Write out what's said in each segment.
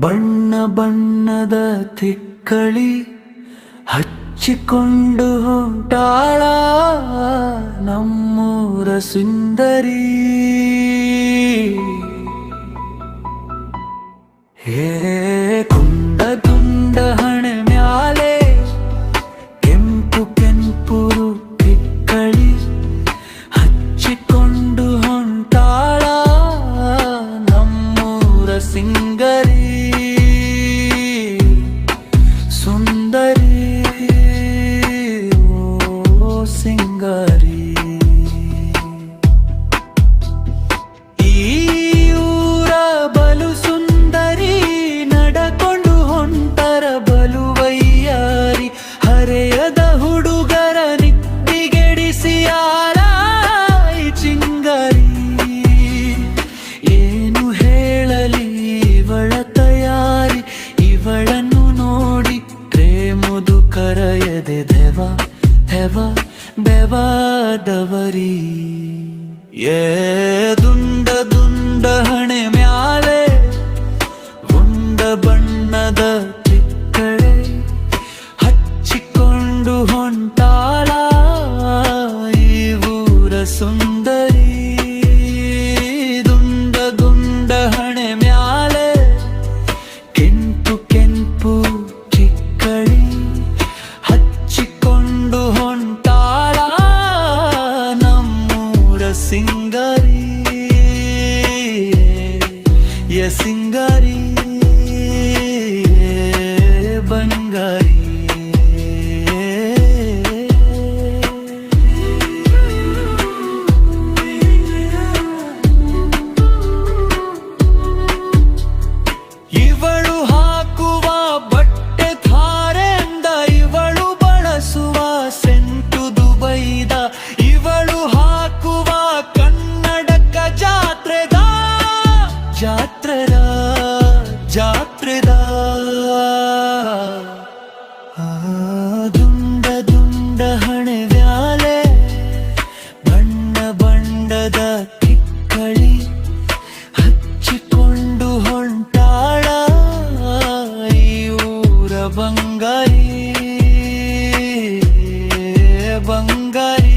ಬಣ್ಣ ಬಣ್ಣದ ತಿಕ್ಕಳಿ ಹಚ್ಚಿಕೊಂಡು ಹೊಂಟಾಳ ನಮ್ಮೂರ ಸುಂದರಿ. ಸುಂದರಿ బెవాదవరి ఏదుండదు ಸಿಂಗರಿ ಯ ಸಿಂಗರಿ ಜಾತ್ರೆದ? ದುಂಡ ದುಂಡ ಹಣೆ ವ್ಯಾಲೆ ಬಣ್ಣ ಬಣ್ಣದ ಕಿಕ್ಕಳಿ ಹಚ್ಚಿಕೊಂಡು ಹೊಂಟಾಳ ಈ ಊರ ಬಂಗಾರಿ ಬಂಗಾರಿ.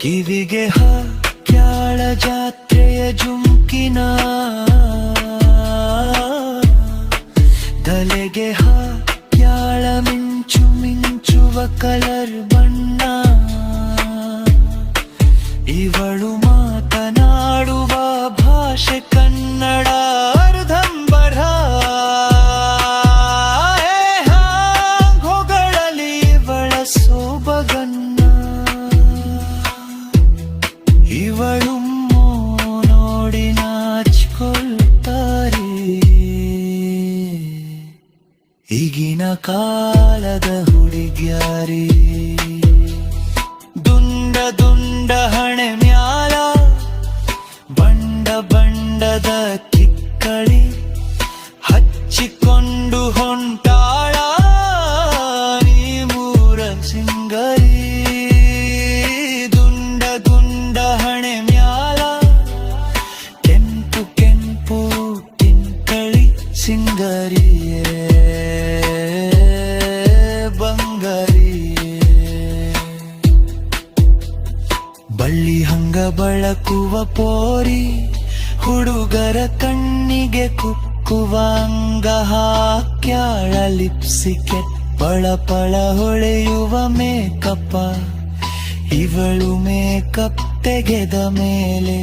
ಕಿವಿಗೆ ಹಾಕ್ಯಾಳ ಜಾತ್ರೆಯ ಜುಂಕಿನ ತಲೆಗೆ ಹಾಕ್ಯಾಳ ಮಿಂಚು ಮಿಂಚುವ ಕಲರ್ ಈಗಿನ ಕಾಲದ ಹುಡುಗ್ಯಾರಿ? ದುಂಡ ದುಂಡ ಹಣೆ ಮ್ಯಾಲ, ಬಂಡ ಬಂಡದ ಕಿಕ್ಕಳಿ, ಹಚ್ಚಿಕೊಂಡು ಹೊಂಟಾಳ ನೀ ಮೂರ ಸಿಂಗರಿ. ದುಂಡ ದುಂಡ ಹಣೆ ಮ್ಯಾಲ, ಕೆಂಪು ಕೆಂಪು ಕಿಂಕಳಿ ಸಿಂಗರಿಯೇ. ಬಳಕುವ ಪೋರಿ, ಹುಡುಗರ ಕಣ್ಣಿಗೆ ಕುಕ್ಕುವ ಅಂಗ ಹಾಕ್ಯಾಳ ಲಿಪ್ಸಿಕೆ ಪಳ ಪಳ ಹೊಳೆಯುವ ಮೇಕಪ್ಪ, ಇವಳು ಮೇಕಪ್ ತೆಗೆದ ಮೇಲೆ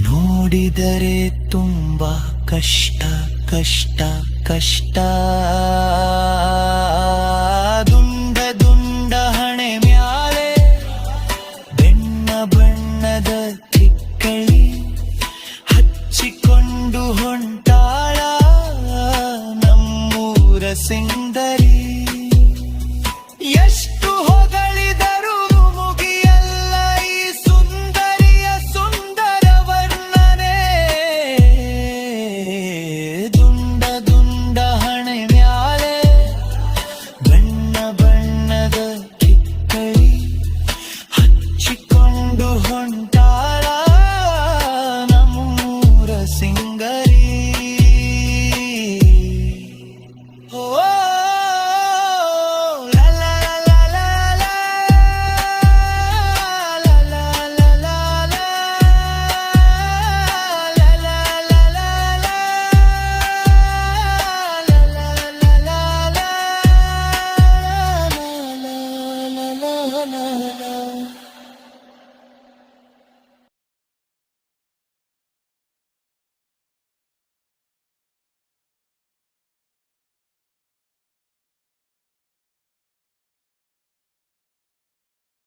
ನೋಡಿದರೆ ತುಂಬಾ ಕಷ್ಟ ಕಷ್ಟ ಕಷ್ಟ. ನಮ್ಮೂರ